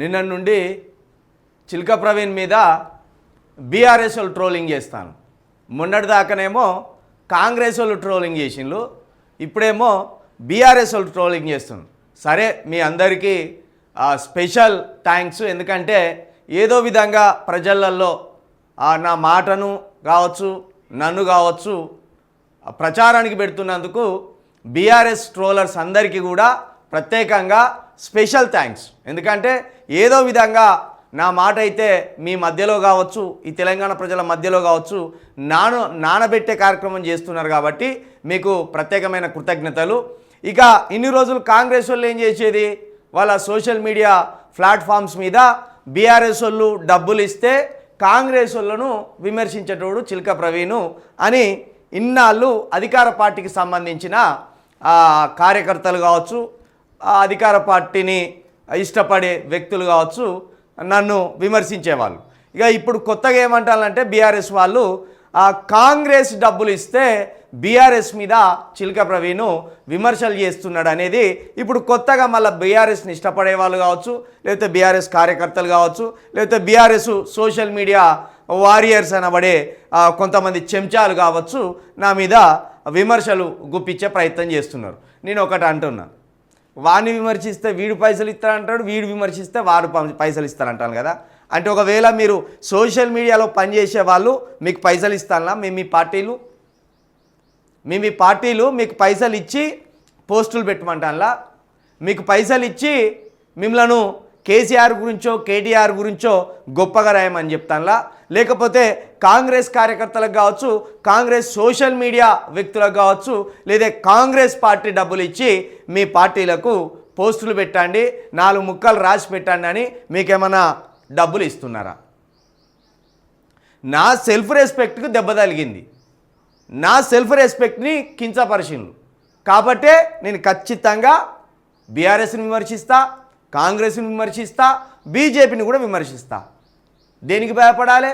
నిన్న నుండి చిల్క ప్రవీణ్ మీద బీఆర్ఎస్ వాళ్ళు ట్రోలింగ్ చేస్తాను. మొన్నటి దాకానేమో కాంగ్రెస్ వాళ్ళు ట్రోలింగ్ చేసిండ్రు ఇప్పుడేమో బీఆర్ఎస్ వాళ్ళు ట్రోలింగ్ చేస్తున్నారు. సరే మీ అందరికీ స్పెషల్ థ్యాంక్స్. ఎందుకంటే ఏదో విధంగా ప్రజలల్లో నా మాటను కావచ్చు నన్ను కావచ్చు ప్రచారానికి పెడుతున్నందుకు బీఆర్ఎస్ ట్రోలర్స్ అందరికీ కూడా ప్రత్యేకంగా స్పెషల్ థ్యాంక్స్. ఎందుకంటే ఏదో విధంగా నా మాట అయితే మీ మధ్యలో కావచ్చు ఈ తెలంగాణ ప్రజల మధ్యలో కావచ్చు నాను నానబెట్టే కార్యక్రమం చేస్తున్నారు కాబట్టి మీకు ప్రత్యేకమైన కృతజ్ఞతలు. ఇక ఇన్ని రోజులు కాంగ్రెస్ వాళ్ళు ఏం చేసేది? వాళ్ళ సోషల్ మీడియా ప్లాట్ఫామ్స్ మీద బీఆర్ఎస్ వాళ్ళు డబ్బులు ఇస్తే కాంగ్రెస్ వాళ్ళను విమర్శించేటోడు చిల్క ప్రవీణు అని ఇన్నాళ్ళు అధికార పార్టీకి సంబంధించిన కార్యకర్తలు కావచ్చు ఆ అధికార పార్టీని ఇష్టపడే వ్యక్తులు కావచ్చు నన్ను విమర్శించేవాళ్ళు. ఇక ఇప్పుడు కొత్తగా ఏమంటారంటే బీఆర్ఎస్ వాళ్ళు ఆ కాంగ్రెస్ డబ్బులు ఇస్తే బీఆర్ఎస్ మీద చిలక ప్రవీణు విమర్శలు చేస్తున్నాడు అనేది ఇప్పుడు కొత్తగా మళ్ళీ బీఆర్ఎస్ని ఇష్టపడే వాళ్ళు కావచ్చు లేకపోతే బీఆర్ఎస్ కార్యకర్తలు కావచ్చు లేకపోతే బీఆర్ఎస్ సోషల్ మీడియా వారియర్స్ అనబడే కొంతమంది చెంచాలు కావచ్చు నా మీద విమర్శలు గుప్పించే ప్రయత్నం చేస్తున్నారు. నేను ఒకటి అంటున్నాను వాడిని విమర్శిస్తే వీడు పైసలు ఇస్తారంటాడు వీడు విమర్శిస్తే వాడు పం- పైసలు ఇస్తారంటాను కదా. అంటే ఒకవేళ మీరు సోషల్ మీడియాలో పనిచేసే వాళ్ళు మీకు పైసలు ఇస్తానా మీ మీ పార్టీలు? మీ మీ పార్టీలు మీకు పైసలు ఇచ్చి పోస్టులు పెట్టమంటానులా? మీకు పైసలు ఇచ్చి మిమ్మలను కేసీఆర్ గురించో కేటీఆర్ గురించో గొప్పగా రాయమని చెప్తానులా. లేకపోతే కాంగ్రెస్ కార్యకర్తలకు కావచ్చు కాంగ్రెస్ సోషల్ మీడియా వ్యక్తులకు కావచ్చు లేదా కాంగ్రెస్ పార్టీ డబ్బులు ఇచ్చి మీ పార్టీలకు పోస్టులు పెట్టండి నాలుగు ముక్కలు రాసి పెట్టండి అని మీకేమైనా డబ్బులు ఇస్తున్నారా? నా సెల్ఫ్ రెస్పెక్ట్కి దెబ్బ తగిలింది. నా సెల్ఫ్ రెస్పెక్ట్ని కించపరిచిండ్రు కాబట్టే నేను ఖచ్చితంగా బీఆర్ఎస్ని విమర్శిస్తా కాంగ్రెస్ని విమర్శిస్తా బీజేపీని కూడా విమర్శిస్తా. దేనికి భయపడాలి?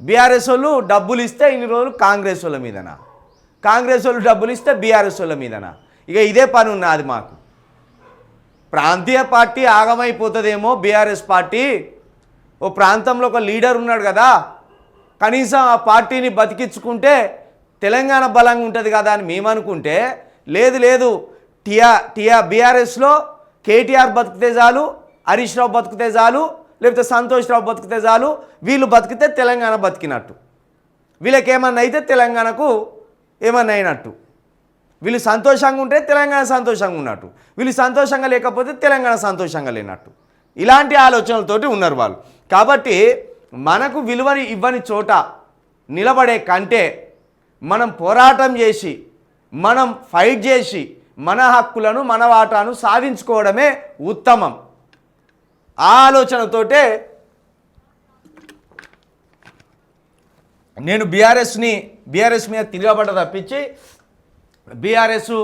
బీఆర్ఎస్ వాళ్ళు డబ్బులు ఇస్తే ఇన్ని రోజులు కాంగ్రెస్ వాళ్ళ మీదనా? కాంగ్రెస్ వాళ్ళు డబ్బులు ఇస్తే బీఆర్ఎస్ వాళ్ళ మీదనా? ఇక ఇదే పని ఉన్నది మాకు. ప్రాంతీయ పార్టీ ఆగమైపోతుందేమో బీఆర్ఎస్ పార్టీ. ఓ ప్రాంతంలో ఒక లీడర్ ఉన్నాడు కదా కనీసం ఆ పార్టీని బతికించుకుంటే తెలంగాణ బలంగా ఉంటుంది కదా అని మేము అనుకుంటే లేదు లేదు టిఆర్ టిఆర్ బీఆర్ఎస్లో కేటీఆర్ బతికితే చాలు హరీష్ రావు బతికితే చాలు లేకపోతే సంతోష్ రావు బతికితే చాలు వీళ్ళు బతికితే తెలంగాణ బతికినట్టు. వీళ్ళకి ఏమన్నా అయితే తెలంగాణకు ఏమన్నా అయినట్టు వీళ్ళు సంతోషంగా ఉంటే తెలంగాణ సంతోషంగా ఉన్నట్టు. వీళ్ళు సంతోషంగా లేకపోతే తెలంగాణ సంతోషంగా లేనట్టు. ఇలాంటి ఆలోచనలతోటి ఉన్నారు వాళ్ళు. కాబట్టి మనకు విలువని ఇవ్వని చోట నిలబడే కంటే మనం పోరాటం చేసి మనం ఫైట్ చేసి మన హక్కులను మన వాటాను సాధించుకోవడమే ఉత్తమం. ఆ ఆలోచనతోటే నేను బీఆర్ఎస్ని బీఆర్ఎస్ మీద తిరగబడ్డ తప్పించి బీఆర్ఎస్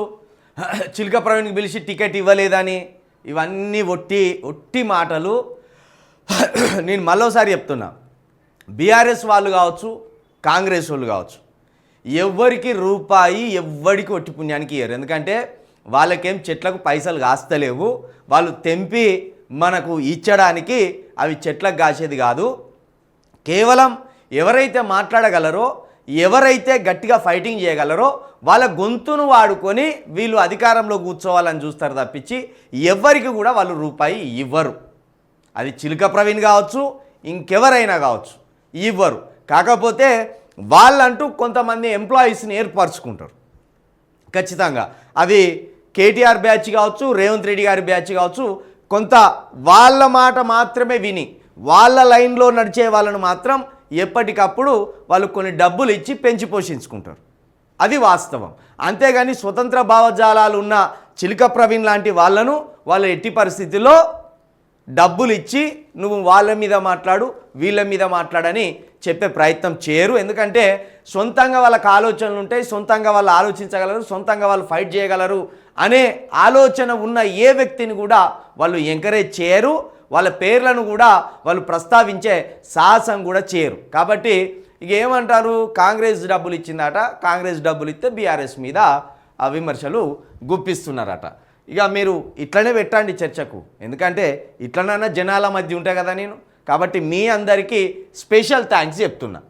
చిలుక ప్రవీణ్కి పిలిచి టికెట్ ఇవ్వలేదని ఇవన్నీ ఒట్టి ఒట్టి మాటలు నేను మళ్ళోసారి చెప్తున్నా. బీఆర్ఎస్ వాళ్ళు కావచ్చు కాంగ్రెస్ వాళ్ళు కావచ్చు ఎవ్వరికి రూపాయి ఎవ్వడికి ఒట్టి పుణ్యానికి ఇయ్యరు. ఎందుకంటే వాళ్ళకేం చెట్లకు పైసలు కాస్తలేవు. వాళ్ళు తెంపి మనకు ఇచ్చడానికి అవి చెట్లకు కాసేది కాదు. కేవలం ఎవరైతే మాట్లాడగలరో ఎవరైతే గట్టిగా ఫైటింగ్ చేయగలరో వాళ్ళ గొంతును వాడుకొని వీళ్ళు అధికారంలో కూర్చోవాలని చూస్తారు తప్పించి ఎవ్వరికి కూడా వాళ్ళు రూపాయి ఇవ్వరు. అది చిలుక ప్రవీణ్ కావచ్చు ఇంకెవరైనా కావచ్చు ఇవ్వరు. కాకపోతే వాళ్ళంటూ కొంతమంది ఎంప్లాయీస్ని ఏర్పరచుకుంటారు. ఖచ్చితంగా. అది కేటీఆర్ బ్యాచ్ కావచ్చు రేవంత్ రెడ్డి గారి బ్యాచ్ కావచ్చు కొంత వాళ్ళ మాట మాత్రమే విని వాళ్ళ లైన్లో నడిచే వాళ్ళను మాత్రం ఎప్పటికప్పుడు వాళ్ళు కొన్ని డబ్బులు ఇచ్చి పెంచి పోషించుకుంటారు. అది వాస్తవం. అంతేగాని స్వతంత్ర భావజాలాలు ఉన్న చిలుక ప్రవీణ్ లాంటి వాళ్ళను వాళ్ళ ఎట్టి పరిస్థితుల్లో డబ్బులు ఇచ్చి నువ్వు వాళ్ళ మీద మాట్లాడు వీళ్ళ మీద మాట్లాడని చెప్పే ప్రయత్నం చేయరు. ఎందుకంటే సొంతంగా వాళ్ళకి ఆలోచనలు ఉంటాయి సొంతంగా వాళ్ళు ఆలోచించగలరు సొంతంగా వాళ్ళు ఫైట్ చేయగలరు అనే ఆలోచన ఉన్న ఏ వ్యక్తిని కూడా వాళ్ళు ఎంకరేజ్ చేయరు. వాళ్ళ పేర్లను కూడా వాళ్ళు ప్రస్తావించే సాహసం కూడా చేయరు. కాబట్టి ఇక ఏమంటారు? కాంగ్రెస్ డబ్బులు ఇచ్చిందట కాంగ్రెస్ డబ్బులు ఇస్తే బీఆర్ఎస్ మీద ఆ విమర్శలు గుప్పిస్తున్నారట. ఇక మీరు ఇట్లనే పెట్టండి చర్చకు. ఎందుకంటే ఇట్లనైనా జనాల మధ్య ఉంటాయి కదా నేను. కాబట్టి మీ అందరికీ స్పెషల్ థ్యాంక్స్ చెప్తున్నా.